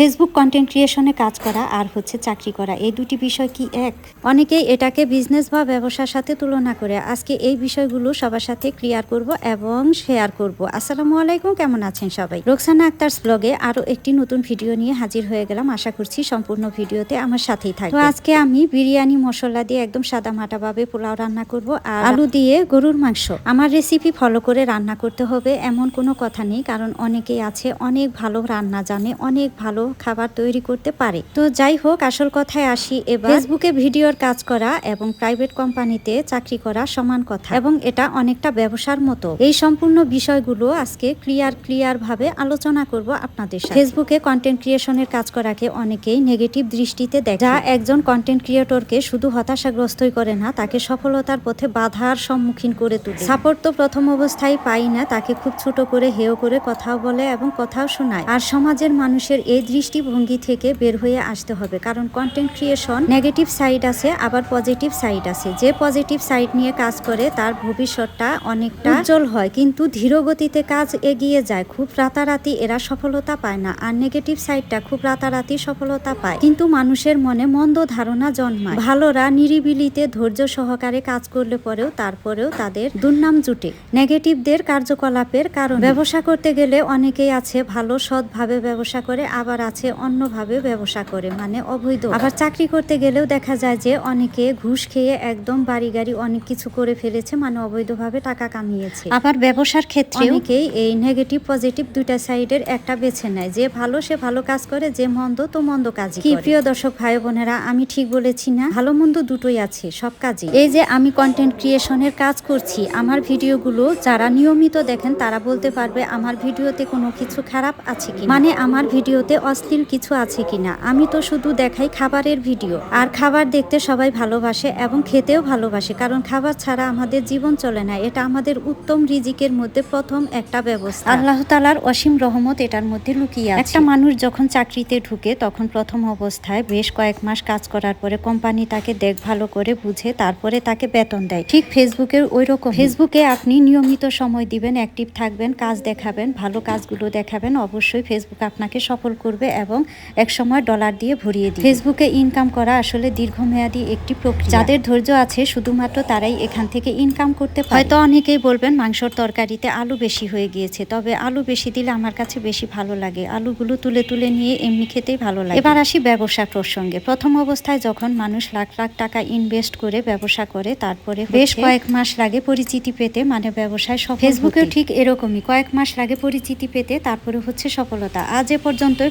Facebook content ক্রিয়েশনে কাজ করা আর হচ্ছে চাকরি করা, এই দুটি বিষয় কি এক? অনেকেই এটাকে বিজনেস বা ব্যবসার সাথে তুলনা করে। আজকে এই বিষয়গুলো সবার সাথে ক্লিয়ার করব এবং শেয়ার করব। আসসালামু আলাইকুম, কেমন আছেন সবাই? রোকসানা আক্তার ব্লগে আরও একটি নতুন ভিডিও নিয়ে হাজির হয়ে গেলাম। আশা করছি সম্পূর্ণ ভিডিওতে আমার সাথেই থাকবে আজকে আমি বিরিয়ানি, মশলা দিয়ে একদম সাদা মাটাভাবে পোলাও রান্না করব আর আলু দিয়ে গরুর মাংস। আমার রেসিপি ফলো করে রান্না করতে হবে, এমন কোনো কথা নেই, কারণ অনেকেই আছে অনেক ভালো রান্না জানে, অনেক ভালো খাবার তৈরি করতে পারে। তো যাই হোক, আসল কথায় আসি এবার। ফেসবুকে ভিডিওর কাজ করা এবং প্রাইভেট কোম্পানিতে চাকরি করা সমান কথা। এবং এটা অনেকটা ব্যবসার মতো। এই সম্পূর্ণ বিষয়গুলো আজকে ক্লিয়ার ক্লিয়ার ভাবে আলোচনা করব আপনাদের সাথে। ফেসবুকে কন্টেন্ট ক্রিয়েশনের কাজ করাকে অনেকেই নেগেটিভ দৃষ্টিতে দেখে। যা একজন কন্টেন্ট ক্রিয়েটরকে শুধু হতাশাগ্রস্তই করে না, তাকে সফলতার পথে বাধার সম্মুখীন করে তোলে। সাপোর্ট তো প্রথম অবস্থায় পাই না, তাকে খুব ছোট করে হেয় করে কথাও বলে এবং কথাও শোনায়। আর সমাজের মানুষের এই দৃষ্টিভঙ্গি থেকে বের হয়ে আসতে হবে, কারণ কন্টেন্ট ক্রিয়েশন নেগেটিভ সাইড আছে, আবার পজিটিভ সাইড আছে। যে পজিটিভ সাইড নিয়ে কাজ করে, তার ভবিষ্যৎটা অনেকটা উজ্জ্বল হয়, কিন্তু ধীর গতিতে কাজ এগিয়ে যায়, খুব রাতারাতি এরা সফলতা পায় না, আর নেগেটিভ সাইডটা খুব রাতারাতি সফলতা পায়। কিন্তু মানুষের মনে মন্দ ধারণা জন্মায়। ভালোরা নিরিবিলিতে ধৈর্য সহকারে কাজ করলে পরেও তারপরেও তাদের দুর্নাম জুটে। নেগেটিভদের কার্যকলাপের কারণ। ব্যবসা করতে গেলে অনেকেই আছে ভালো, সৎভাবে ব্যবসা করে, আবার আছে অন্যভাবে ব্যবসা করে মানে অবৈধ। আবার চাকরি করতে গেলেও দেখা যায় যে অনেকে ঘুষ খেয়ে একদম বাড়ি গাড়ি অনেক কিছু করে ফেলেছে মানে অবৈধভাবে টাকা কামিয়েছে। আবার ব্যবসার ক্ষেত্রে অনেকেই এই নেগেটিভ পজিটিভ দুইটা সাইডের একটা বেছে নেয় যে ভালো সে ভালো কাজ করে যে মন্দ তো মন্দ কাজ কি প্রিয় দর্শক ভাই বোনেরা আমি ঠিক বলেছি না? ভালো মন্দ দুটোই আছে সব কাজে এই যে আমি কন্টেন্ট ক্রিয়েশনের কাজ করছি আমার ভিডিওগুলো যারা নিয়মিত দেখেন তারা বলতে পারবে আমার ভিডিওতে কোনো কিছু খারাপ আছে কি মানে আমার ভিডিওতে অশ্লীল কিছু আছে কিনা? আমি তো শুধু দেখাই খাবারের ভিডিও। আর খাবার দেখতে সবাই ভালোবাসে এবং খেতেও ভালোবাসে কারণ খাবার ছাড়া আমাদের জীবন চলে না। এটা আমাদের উত্তম রিজিকের মধ্যে প্রথম একটা ব্যবস্থা। আল্লাহ তালার অসীম রহমত এটার মধ্যে লুকিয়ে আছে। একটা মানুষ যখন চাকরিতে ঢুকে তখন প্রথম অবস্থায় বেশ কয়েক মাস কাজ করার পরে কোম্পানি তাকে দেখ ভালো করে বুঝে তারপরে তাকে বেতন দেয়। ঠিক ফেসবুকের ওই রকম ফেসবুকে আপনি নিয়মিত সময় দিবেন অ্যাক্টিভ থাকবেন কাজ দেখাবেন ভালো কাজগুলো দেখাবেন অবশ্যই ফেসবুক আপনাকে সফল করবে। এবং এক সময় ডলার দিয়ে ভরিয়ে দিবে। ফেসবুকে ইনকাম করা আসলে দীর্ঘমেয়াদী একটি প্রক্রিয়া। যাদের ধৈর্য আছে শুধুমাত্র তারাই এখান থেকে ইনকাম করতে পারে। হয়তো অনেকেই বলবেন মাংসর তরকারিতে আলু বেশি হয়ে গিয়েছে। তবে আলু বেশি দিলে আমার কাছে বেশি ভালো লাগে। আলুগুলো তুলে তুলে নিয়ে এমনি খেতেই ভালো লাগে। এবার আসি ব্যবসা প্রসঙ্গে। প্রথম অবস্থায় যখন মানুষ লাখ লাখ টাকা ইনভেস্ট করে ব্যবসা করে তারপরে বেশ কয়েক মাস লাগে পরিচিতি পেতে মানে ব্যবসায় সফল ফেসবুকেও ঠিক এরকমই। কয়েক মাস লাগে পরিচিতি পেতে তারপরে হচ্ছে সফলতা। আজ এ পর্যন্তই।